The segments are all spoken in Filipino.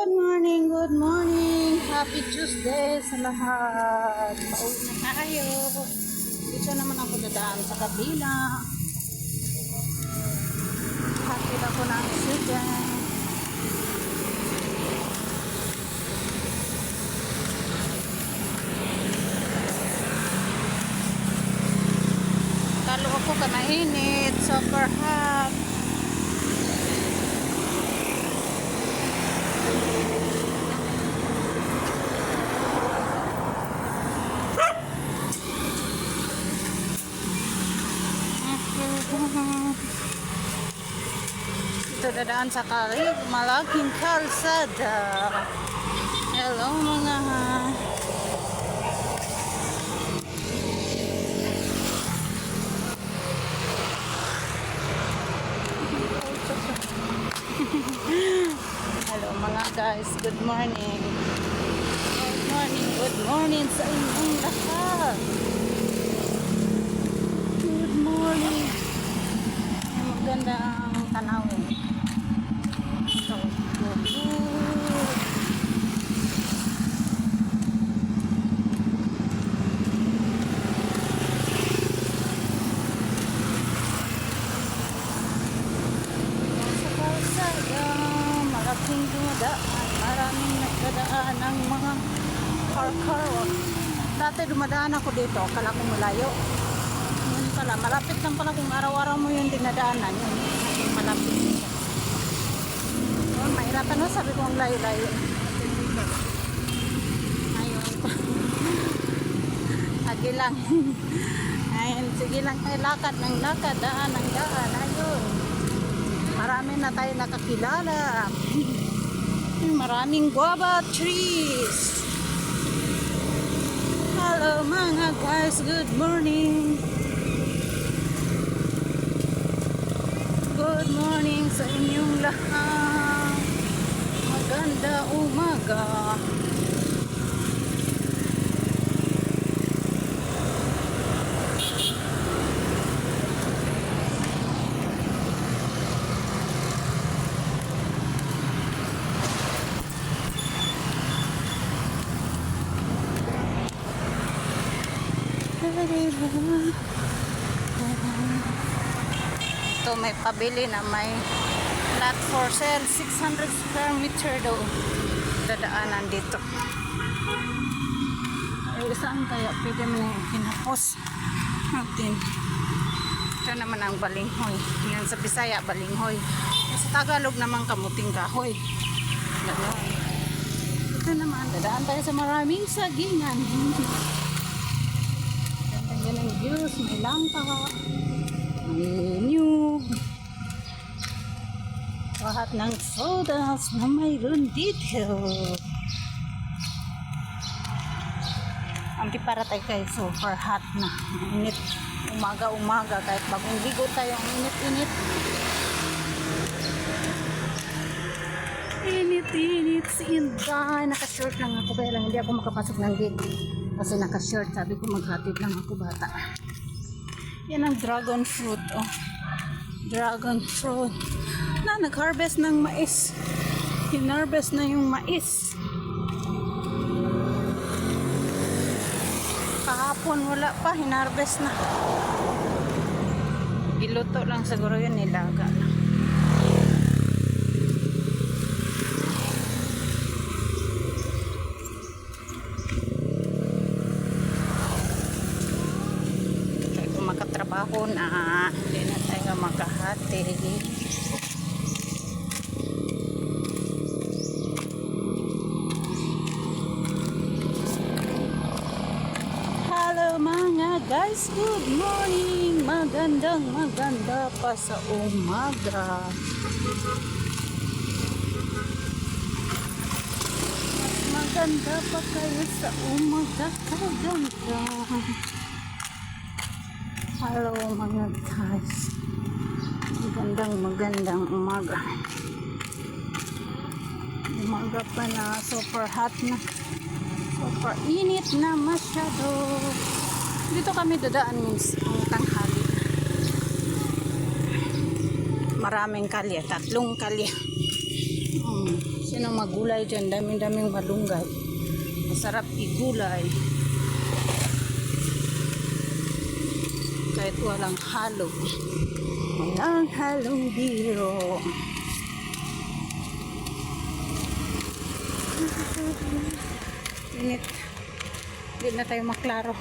Good morning, good morning. Happy Tuesday sa lahat. Pauwi na tayo. Dito naman ako dadaan sa kabila. Hatid ako ng oxygen. Kalo ako ka mainit, super hot. Ito dadaan sa kalig, malaking kalsada. Hello mga Hello mga guys, good morning. Good morning, good morning sa inyong lahat. Good morning. Maganda ang tanawin. So good. Sa kalsada, malaking dumadaan, maraming nagdadaan ng mga car-car. Dati dumadaan ako dito, kala ko malayo. Yun pala, malapit lang pala kung araw-araw mo yung dinadaanan, yun, malapit. Yun, mahirapan no, sabi ko ang layo-layo. Ayun. Agi lang. Ayun, sige lang tayo lakad ng lakad, daan ng daan, ayun. Marami na tayo nakakilala. Maraming guava trees. Hello mga guys, good morning. Good morning sa inyong lahat. Maganda umaga. Ito may pabili na may lot for sale. 600 square meter daw. Dadaanan dito. Ay saan kaya pwede mo kinapos. Natin ito naman ang balinghoy. Yan sa Bisaya balinghoy. Sa Tagalog naman kamuting kahoy. Ganon. ito naman dadaan tayo sa maraming sagingan ng views may langka may new lahat ng sodas na mayroon dito. Ampi para tayo kay super hot na. Init. Umaga-umaga kahit bagong ligo tayo ang init-init. Init-init si Inday. Naka-short lang ako kaya lang hindi ako makapasok ng gate. Kasi naka-short. Sabi ko maghatid lang ako bata. Yan ang dragon fruit. Oh. Dragon fruit. Na, nag-harvest ng mais. Hinarvest na yung mais. Kahapon wala pa, hinarvest na. Iluto lang siguro yun, nilaga lang. Kaya kung makatrabaho na, hindi na tayo makahati. Hello mga guys, good morning! Magandang maganda pa sa umaga. Mas maganda pa kayo sa umaga kaganda. Hello mga guys. Magandang magandang umaga. Umaga pa na super hot na. Super init na masyado. Dito kami dadaan means ang tanghali. Maraming kalye, tatlong kalye. Hmm, Sino magulay dyan? Daming-daming malunggay. Masarap igulay. Kahit walang halo. Walang halong biro. Init. Hindi na tayo maklaro.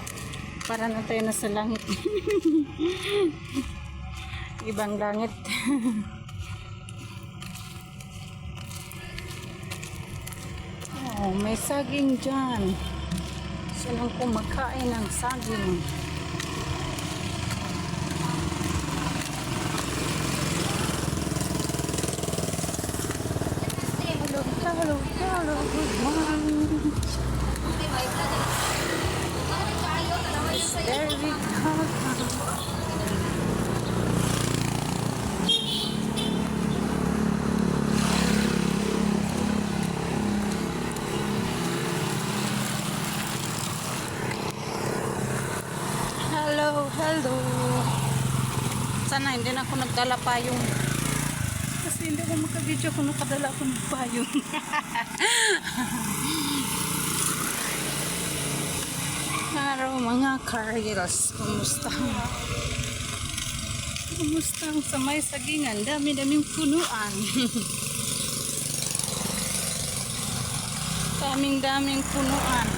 Para na tayo nasa langit. Ibang langit. oh, may saging dyan. Sinong kumakain ng saging? Hello, hello, good morning. It's very hot. Hello, hello. Sana hindi na ako nagdala pa yung kasi hindi ako makabidyo kung nakadala ako ng payong. Araw mga carriers, kumusta? Kumusta ang sa may sagingan? Dami-daming punuan. Daming-daming punuan.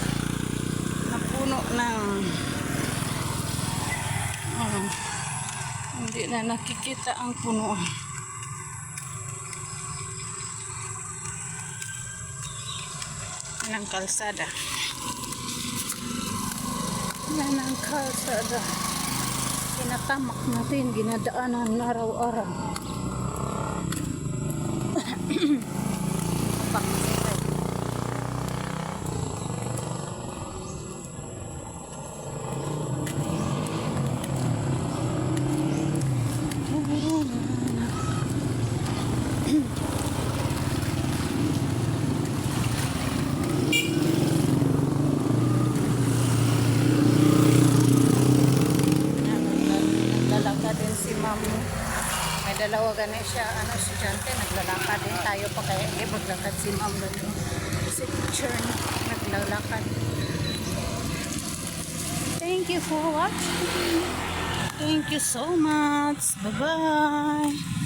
Napuno ng oh, hindi na nakikita ang punuan. Ng kalsada. Yan ang kalsada. Kinatamak natin, ginadaanan araw-araw. Pangsipay. Yan, naglalakad din si ma'am. Siya, ano, estudyante, naglalakad din tayo pa kaya eh, maglakad si ma'am doon. Si teacher, naglalakad. Thank you for watching. Thank you so much. Bye-bye.